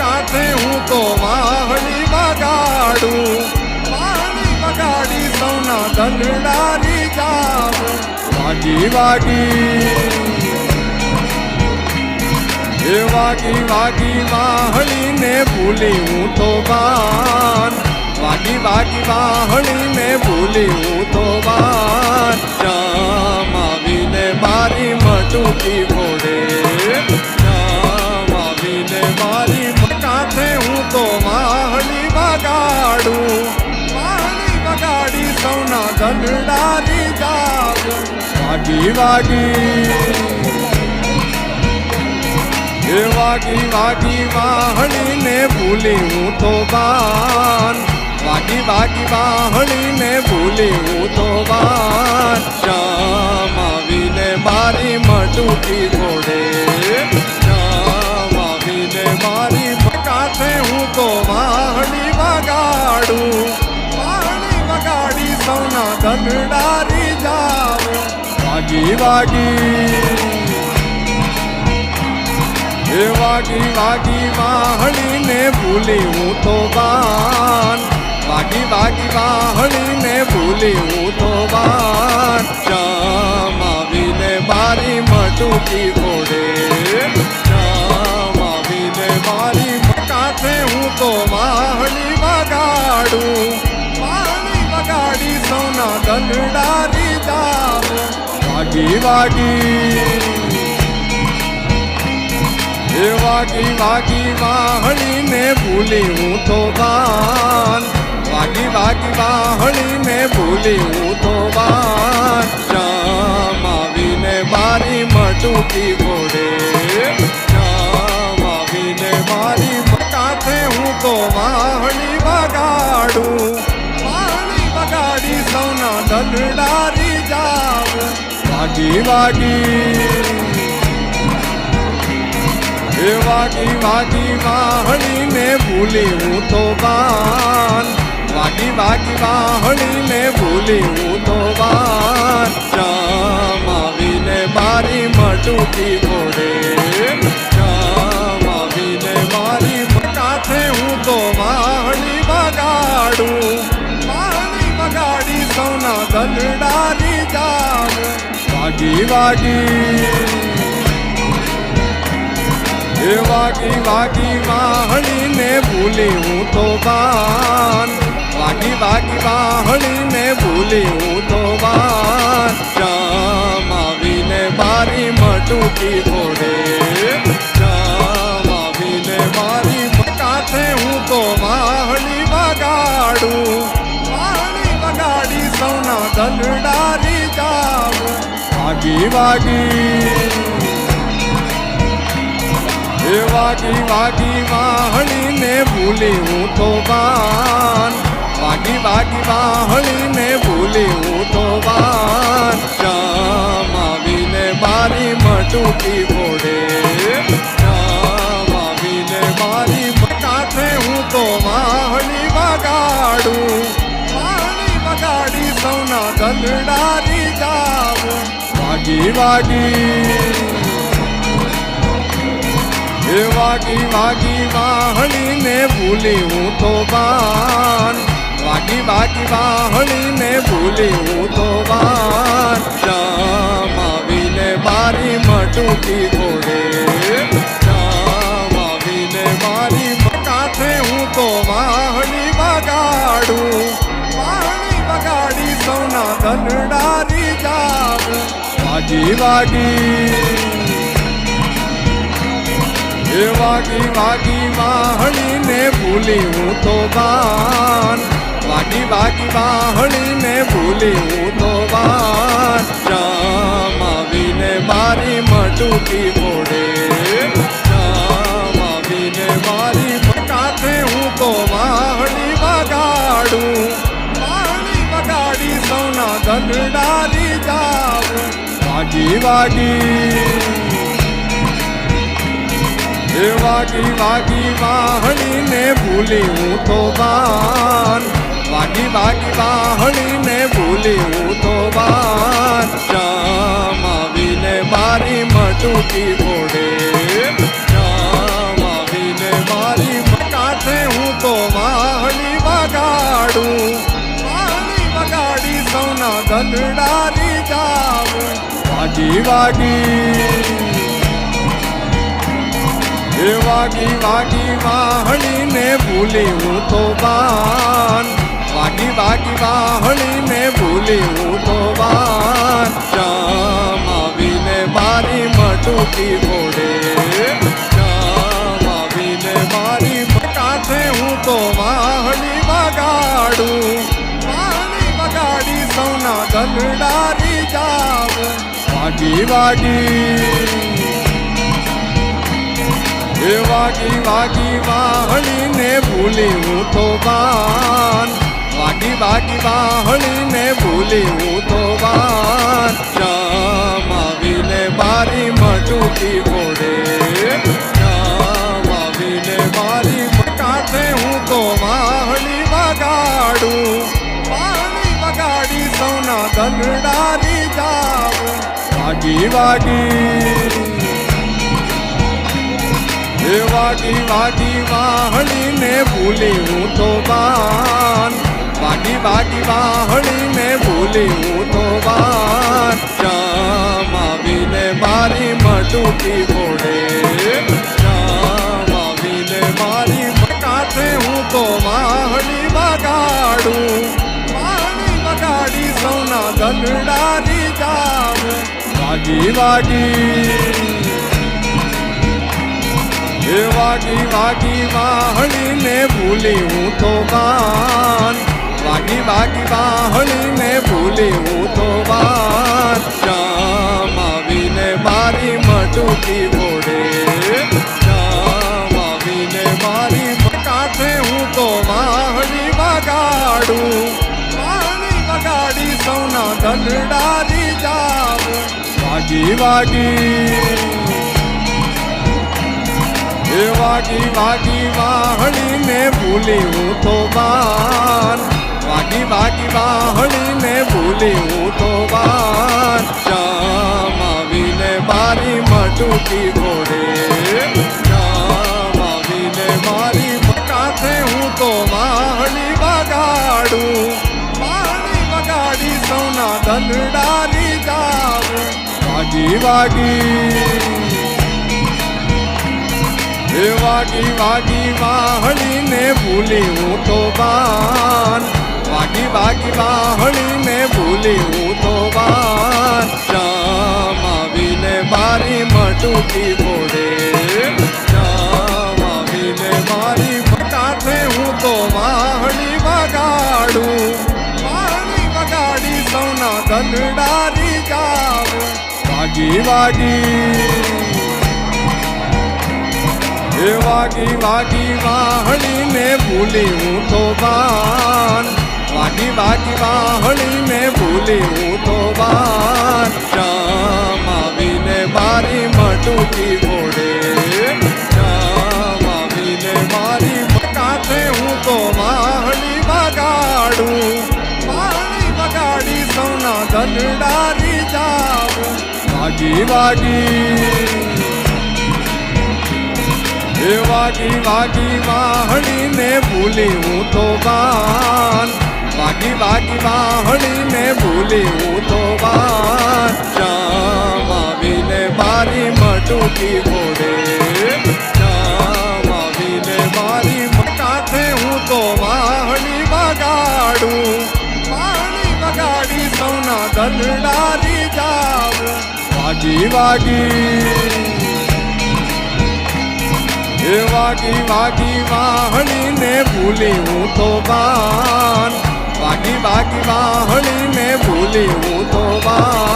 કાંઠે હું તો વાહણી બગાડું વાહણી બગાડી સૌના દલડારી જાવ વાગી વાગી. એ વાગી વાગી વાહણીને ભૂલી હું તો બાન વાગી વાગી વાહણીને ભૂલી હું તો બાન જામ આવીને મારી મટુકી વાગી વાગી એ વાહણીને ભૂલી તો બાન. વાગી વાગી વાહણીને ભૂલી તો બાન. શ્યામ આવીને મારી મટુકી ઘોડે વાગી એ વાગી વાગી વાહણીને ભૂલી હું તો બાન વાગી વાગી વાહણીને ભૂલી હું તો બાન શ્યામ આવીને મારી મટુકી ઘોડે. શ્યામ આવીને મારી કાંઠે હું તો વાહળી વગાડું. વાહળી વગાડી સોના દલડારી જાવ વાગી વાગી. એ વાગી વાગી વાહણીને ભૂલી હું તો બાન વાગી વાગી વાહણીને ભૂલી હું તો બાન જામ આવીને મારી મટુકી વાગી વાગી એ વાગી વાગી, વાહણીને ભૂલી હું તો બાન વાગી વાગી, વાહણીને ભૂલી હું તો બાન જામ આવીને મારી મટુકી ઘોડે જામ આવીને મારી કાંઠે હું તો વાહણી બગાડું વાહણી બગાડી સૌના દલડારી જાવ વાગી વાગી. એ વાગી વાગી વાહણીને ભૂલી હું તો બાન. વાગી વાગી વાહણીને ભૂલી હું તો બાન. શ્યામ આવીને મારી મટુકી વાગી. વાગી એ વાગી વાગી વાહણીને ભૂલી હું તો બાન વાગી વાગી વાહણીને ભૂલી હું તો બાન શ્યામ આવીને મારી મટુકી ઘોડે શ્યામ આવીને મારી કાંઠે હું તો વાહણી વગાડું વાહણી વગાડી સૌના દલડારી વાગી વાગી. એ વાગી વાગી વાહણીને ભૂલી હું તો બાન વાગી વાગી વાહણીને ભૂલી હું તો બાન વાગી વાગી. વાગી વાગી વાહણીને તો બાન. વાગી વાગી વાહણીને ભૂલી તો બાન. શ્યામ આવીને મારી મટુકી ઘોડે શ્યામ આવીને મારી કાંઠે હું તો વાહણી વગાડું. વાહણી વગાડી સૌના જાવ વાગી વાગી. એ વાગી વાગી વાહણીને ભૂલી હું તો બાન વાગી વાગી વાહણીને ભૂલી હું વાગી. વાગી એ વાગી વાગી, વાહણીને ભૂલી હું તો બાન. વાગી વાગી, વાહણીને ભૂલી હું તો બાન. જામ આવીને મારી મટુકી ઘોડે જામ આવીને મારી કાંઠે હું તો વાહણી વગાડું. વાહણી વગાડી સૌના દલડારી જાઉં વાગી એ વાગી વાગી વાહણીને ભૂલી હું તો બાન. વાગી વાગી વાહણીને ભૂલી હું તો બાન. શ્યામ આવીને મારી મટુકી ઘોડે. શ્યામ આવીને મારી કાંઠે હું તો વાહણી વગાડું. વાહણી વગાડી સૌના દલડારી જાઉં. વાગી વાગી. હે વાગી વાગી વાહણીને ભૂલી હું તો બાન. વાગી વાગી વાહણીને ભૂલી હું તો બાન. શ્યામ આવીને મારી મટુકી ઘોડે શ્યામ આવીને મારી કાંઠે હું તો વાહળી બગાડું. વાહળી બગાડી સૌના જાઉં વાગી. વાગી વાગી વાગી વાહણીને ભૂલી હું તો બાન વાગી વાગી વાહળીને ભૂલી હું તો બાન શ્યામ આવીને મારી મટુકી ઘોડે શ્યામ આવીને મારી કાંઠે હું તો વાહણી વગાડું. વાહણી વગાડી સૌના દલડારી જાઉં વાગી વાગી. એ વાગી વાગી વાહણીને ભૂલી હું તો બાન વાગી વાગી વાહણીને ભૂલી હું તો બાન શ્યામ આવીને મારી મટુકી ઘોડે. શ્યામ આવીને મારી કાંઠે હું તો વાહળી બગાડું વાહળી બગાડી સૌના દલડારી વાગી વાગી. એ વાગી વાગી વાહણીને ભૂલી હું તો બાન. વાગી વાગી વાહણીને ભૂલી હું તો બાન. શ્યામ આવીને મારી મટુકી બોડે શ્યામ આવીને મારી કાંઠે હું તો વાહળી વગાડું. વાહળી વગાડી સૌના જાઉં વાગી વાગી. એ વાગી વાગી વાહણીને ભૂલી હું તો બાન વાગી વાગી વાહણીને ભૂલી હું તો બાન વાગી વાગી. એ વાહણીને ભૂલી તો બાન. વાગી વાગી, વાહણીને ભૂલી હું તો બાન. શ્યામ આવીને મારી મટુકી ઘોડે. શ્યામ આવીને મારી વાગી વાગી એ વાગી વાગી વાહણીને ભૂલી હું તો બાન. વાગી વાગી વાહણીને ભૂલી હું તો બાન.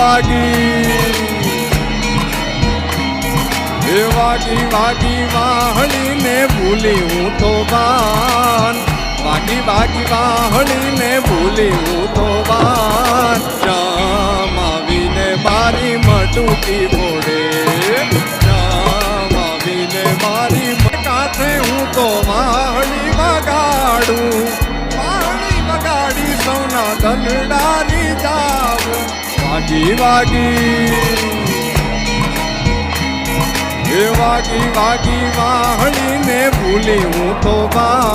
વાગી. એ વાગી વાગી વાહણીને ભૂલી હું તો બાન વાગી વાગી વાહણીને ભૂલી હું તો બાન જામ આવીને મારી મટુકી ઘોડે વાગી વાગી. એ વાગી વાગી ભૂલી હું તો બા